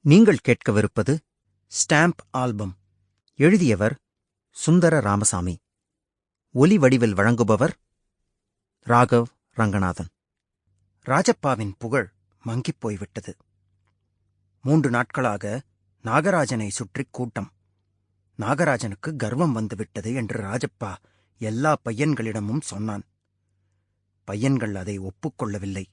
நீங்கள் கேட்கவிருப்பது stamp album. எழுதியவர் சுந்தர ராமசாமி. ஒலி வடிவில் வழங்குபவர் ராகவ் ரங்கநாதன். ராஜப்பாவின் புகழ் மங்கிப் போய்விட்டது. மூன்று நாட்களாக நாகராஜனை சுற்றிக் கூட்டம். நாகராஜனுக்கு கர்வம் வந்துவிட்டது என்று ராஜப்பா எல்லா பையன்களிடமும் சொன்னான். பையன்கள் அதை ஒப்புக்கொள்ளவில்லை.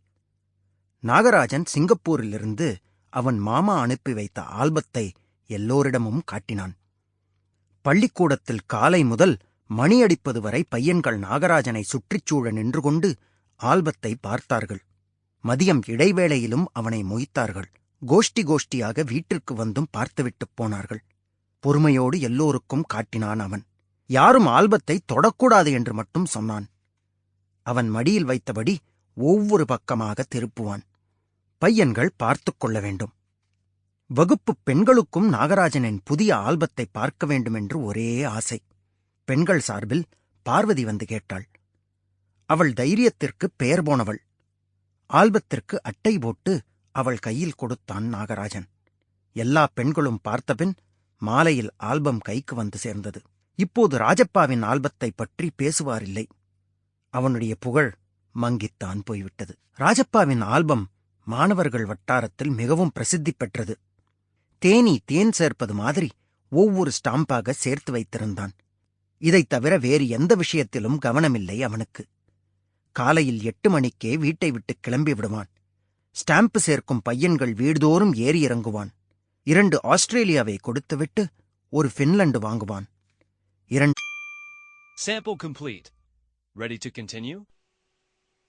நாகராஜன் சிங்கப்பூரிலிருந்து அவன் மாமா அனுப்பி வைத்த ஆல்பத்தை எல்லோரிடமும் காட்டினான். பள்ளிக்கூடத்தில் காலை முதல் மணியடிப்பது வரை பையன்கள் நாகராஜனை சுற்றிச் சூழ நின்று கொண்டு ஆல்பத்தை பார்த்தார்கள். மதியம் இடைவேளையிலும் அவனை மொய்த்தார்கள். கோஷ்டி கோஷ்டியாக வீட்டிற்கு வந்தும் பார்த்துவிட்டுப் போனார்கள். பொறுமையோடு எல்லோருக்கும் காட்டினான் அவன். யாரும் ஆல்பத்தை தொடக்கூடாது என்று மட்டும் சொன்னான். அவன் மடியில் வைத்தபடி ஒவ்வொரு பக்கமாக திருப்புவான். பையன்கள் பார்த்துக் கொள்ள வேண்டும். வகுப்பு பெண்களுக்கும் நாகராஜனின் புதிய ஆல்பத்தை பார்க்க வேண்டுமென்று ஒரே ஆசை. பெண்கள் சார்பில் பார்வதி வந்து கேட்டாள். அவள் தைரியத்திற்கு பெயர் போனவள். ஆல்பத்திற்கு அட்டை போட்டு அவள் கையில் கொடுத்தான் நாகராஜன். எல்லா பெண்களும் பார்த்தபின் மாலையில் ஆல்பம் கைக்கு வந்து சேர்ந்தது. இப்போது ராஜப்பாவின் ஆல்பத்தை பற்றி பேசுவாரில்லை அவனுடைய புகழ் மங்கித்தான் போய்விட்டது. ராஜப்பாவின் ஆல்பம் மாணவர்கள் வட்டாரத்தில் மிகவும் பிரசித்தி பெற்றது. தேனி தேன் சேர்ப்பது மாதிரி ஒவ்வொரு ஸ்டாம்பாக சேர்த்து வைத்திருந்தான். இதைத் தவிர வேறு எந்த விஷயத்திலும் கவனமில்லை அவனுக்கு. காலையில் எட்டு மணிக்கே வீட்டை விட்டு கிளம்பி விடுவான். ஸ்டாம்ப் சேர்க்கும் பையன்கள் வீடுதோறும் ஏறி இறங்குவான். இரண்டு ஆஸ்திரேலியாவை கொடுத்துவிட்டு ஒரு ஃபின்லண்டு வாங்குவான். இரண்டு Sample complete. Ready to continue?